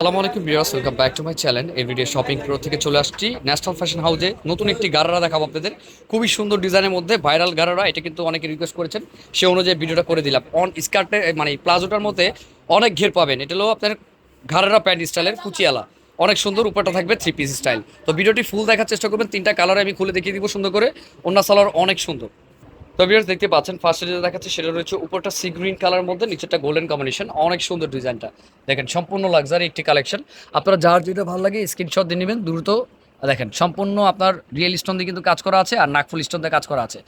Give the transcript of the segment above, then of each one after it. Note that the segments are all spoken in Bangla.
আসসালামু আলাইকুম viewers welcome back to my channel everyday shopping pro থেকে চলে আসছি ন্যাশনাল ফ্যাশন হাউসে নতুন একটি গারারা দেখাবো আপনাদের। খুবই সুন্দর ডিজাইনের মধ্যে ভাইরাল গারারা, এটা কিন্তু অনেকে রিকোয়েস্ট করেছেন। সে অনুযায়ী ভিডিওটা করে দিলাম। অন স্কার্টে মানে প্লাজোটার মধ্যে অনেক ঘের পাবেন। এটা হলো আপনার ঘাড়ারা প্যান্ট স্টাইলের কুচিয়ালা। অনেক সুন্দর, উপরটা থাকবে থ্রি পিস স্টাইল তো ভিডিওটি ফুল দেখার চেষ্টা করবেন। তিনটা কালার আমি খুলে দেখিয়ে দিব সুন্দর করে। অন্য সালোয়ার অনেক সুন্দর। তো ভিউয়ার্স দেখতে পাচ্ছেন ফার্স্টে যেটা দেখাচ্ছে সেটা রয়েছে উপরটা সি গ্রিন কালার মধ্যে, নিচেরটা গোল্ডেন কম্বিনেশন অনেক সুন্দর ডিজাইনটা দেখেন, সম্পূর্ণ লাক্সারি একটি কালেকশন আপনারা যার যেটা ভালো লাগে স্ক্রিনশট দিয়ে নেবেন, দ্রুত দেখেন, সম্পূর্ণ আপনার রিয়েল স্টোন দিয়ে কিন্তু কাজ করা আছে, আর নাকফুল স্টোন দিয়ে কাজ করা আছে।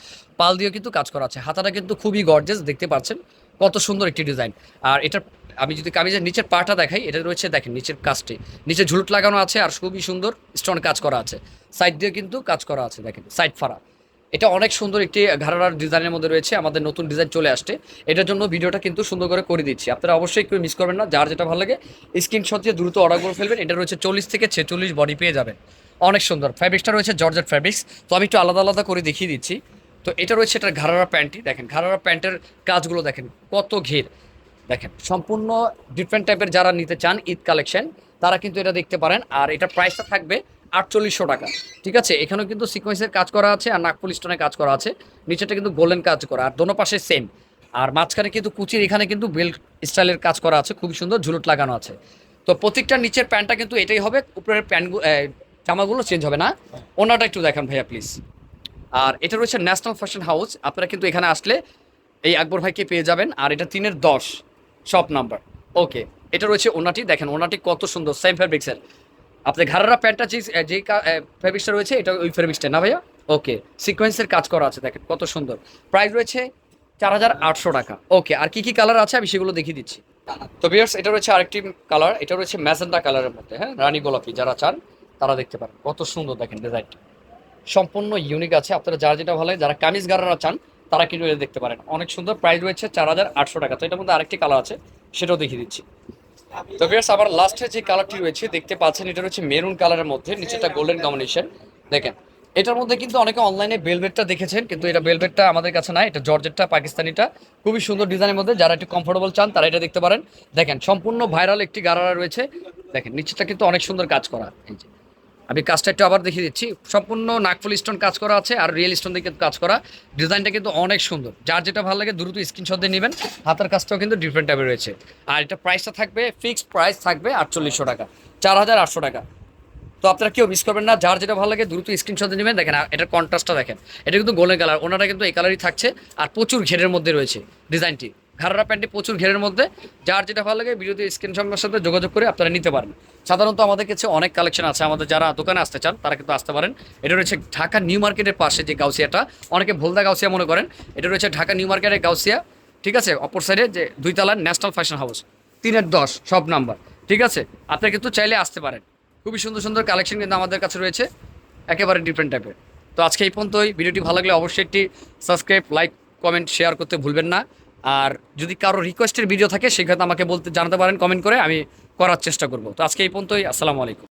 পাল দিয়েও কিন্তু কাজ করা আছে। হাতাটা কিন্তু খুবই গর্জেস দেখতে পাচ্ছেন, কত সুন্দর একটি ডিজাইন আর এটার, আমি যদি কামিজের নিচের পাটা দেখাই, এটা রয়েছে, দেখেন, নিচের কাজটি। নিচে ঝুলুট লাগানো আছে, আর খুবই সুন্দর স্টোন কাজ করা আছে। সাইড দিয়ে কিন্তু কাজ করা আছে, দেখেন সাইড ফাড়া। এটা অনেক সুন্দর একটি ঘাড়ার ডিজাইনের মধ্যে রয়েছে, আমাদের নতুন ডিজাইন চলে আসছে। এটার জন্য ভিডিওটা কিন্তু সুন্দর করে করে দিচ্ছি। আপনারা অবশ্যই কেউ মিস করবেন না, যার যেটা ভালো লাগে স্ক্রিনশট দিয়ে দ্রুত অর্ডার করে ফেলবেন। এটা রয়েছে চল্লিশ থেকে ছেচল্লিশ বডি পেয়ে যাবেন। অনেক সুন্দর। ফ্যাব্রিক্সটা রয়েছে জর্জেট ফ্যাব্রিক্স তো আমি একটু আলাদা আলাদা করে দেখিয়ে দিচ্ছি। তো এটা রয়েছে এটার ঘাড়ারা প্যান্টটি। দেখেন ঘাড়ারা প্যান্টের কাজগুলো দেখেন, কত ঘের। দেখেন, সম্পূর্ণ ডিফারেন্ট টাইপের যারা নিতে চান ঈদ কালেকশন তারা কিন্তু এটা দেখতে পারেন। আর এটা প্রাইসটা থাকবে আটচল্লিশশো টাকা। ঠিক আছে? এখানেও কিন্তু সিকোয়েন্সের কাজ করা আছে আর নাকফুল স্টোনের কাজ করা আছে। নিচেটা কিন্তু গোল্ডেন কাজ করা, আর দোনো পাশে সেম আর মাঝখানে কিন্তু কুচির, এখানে কিন্তু বেল্ট স্টাইলের কাজ করা আছে খুব সুন্দর ঝুলুট লাগানো আছে। তো প্রত্যেকটা নিচের প্যান্টটা কিন্তু এটাই হবে, উপরের প্যান্ট জামাগুলো চেঞ্জ হবে না। ওনাটা একটু দেখান ভাইয়া প্লিজ আর এটা রয়েছে ন্যাশনাল ফ্যাশন হাউস আপনারা কিন্তু এখানে আসলে এই আকবর ভাইকে পেয়ে যাবেন। আর এটা তিনের দশ শপ নাম্বার ওকে এটা রয়েছে ওনাটি দেখেন ওনাটি কত সুন্দর সেম ফেব্রিক্সের আপনার ঘাড়ারা প্যান্টটা যে যেই ফেব্রিক্সটা রয়েছে, এটা ওই ফেব্রিক্সটা না ভাইয়া? ওকে সিকোয়েন্সের কাজ করা আছে, দেখেন, কত সুন্দর। প্রাইস রয়েছে চার হাজার আটশো টাকা। ওকে আর কি কি কালার আছে? আমি সেগুলো দেখিয়ে দিচ্ছি। তো বিয়ার্স এটা রয়েছে আরেকটি কালার এটা রয়েছে ম্যাজেন্ডা কালারের মধ্যে হ্যাঁ? রানী গোলাপি, যারা চান, তারা দেখতে পারেন। কত সুন্দর, দেখেন ডিজাইনটা সম্পূর্ণ ইউনিক আছে, আপনারা যারা যেটা ভালো যারা কামিজ গারারা চান, তারা কিন্তু দেখতে পারেন। অনেক সুন্দর প্রাইস রয়েছে চার হাজার আটশো টাকা। তো এটার মধ্যে আরেকটি কালার আছে, সেটাও দেখিয়ে দিচ্ছি। তো ভিউয়ার্স আবার লাস্টে যে কালারটি রয়েছে দেখতে পাচ্ছেন এটা রয়েছে মেরুন কালারের মধ্যে নিচেটা গোল্ডেন কম্বিনেশন দেখেন এটার মধ্যে কিন্তু অনেকে অনলাইনে বেলভেটটা দেখেছেন কিন্তু এটা বেলভেটটা আমাদের কাছে নাই এটা জর্জেটটা পাকিস্তানিটা। খুবই সুন্দর ডিজাইনের মধ্যে যারা একটু কমফোর্টেবল চান তারা এটা দেখতে পারেন। দেখেন সম্পূর্ণ ভাইরাল একটি গারারা রয়েছে। দেখেন নিচেটা কিন্তু অনেক সুন্দর কাজ করা। এই যে আমি কাজটা একটু আবার দেখিয়ে দিচ্ছি। সম্পূর্ণ নাকফুল স্টোন কাজ করা আছে আর রিয়েল স্টোন দিয়ে কাজ করা। ডিজাইনটা কিন্তু অনেক সুন্দর। যার যেটা ভালো লাগে দ্রুত স্ক্রিনশট দিয়ে নেবেন। হাতের কাজটাও কিন্তু ডিফারেন্ট টাইপের রয়েছে। আর এটা প্রাইসটা থাকবে ফিক্সড প্রাইস থাকবে আটচল্লিশশো টাকা চার হাজার আটশো টাকা। তো আপনারা কেউ মিস করবেন না। যার যেটা ভালো লাগে দ্রুত স্ক্রিনশট নেবেন। দেখেন এটার কন্ট্রাস্টটা দেখেন। এটা কিন্তু গোল্ডেন কালার ওনারা কিন্তু এই কালারই থাকছে। আর প্রচুর ঘেরের মধ্যে রয়েছে ডিজাইনটি ঘাড়া প্যান্টে প্রচুর ঘেরের মধ্যে, যার যেটা ভালো লাগে ভিডিওতে স্ক্রিনশটের সাথে যোগাযোগ করে আপনারা নিতে পারেন। সাধারণত আমাদের কাছে অনেক কালেকশন আছে, আমাদের যারা দোকানে আসতে চান, তারা কিন্তু আসতে পারেন। এটা রয়েছে ঢাকা নিউ মার্কেটের পাশে যে গাউসিয়াটা, অনেকে ভোলদা গাউসিয়া মনে করেন। এটা রয়েছে ঢাকা নিউ মার্কেটের গাউসিয়া, ঠিক আছে? অপর সাইডে যে দুই তলার ন্যাশনাল ফ্যাশন হাউস তিনের দশ, সব নাম্বার ঠিক আছে? আপনারা কিন্তু চাইলে আসতে পারেন। খুবই সুন্দর সুন্দর কালেকশন কিন্তু আমাদের কাছে রয়েছে, একেবারে ডিফারেন্ট টাইপের তো আজকে এই পর্যন্তই। ভিডিওটি ভালো লাগলে অবশ্যই একটি সাবস্ক্রাইব লাইক কমেন্ট শেয়ার করতে ভুলবেন না। আর যদি কারও রিকোয়েস্টের ভিডিও থাকে সেক্ষেত্রে আমাকে বলতে, জানাতে পারেন কমেন্ট করে আমি করার চেষ্টা করব। তো আজকে এই পর্যন্তই, আসসালামু আলাইকুম।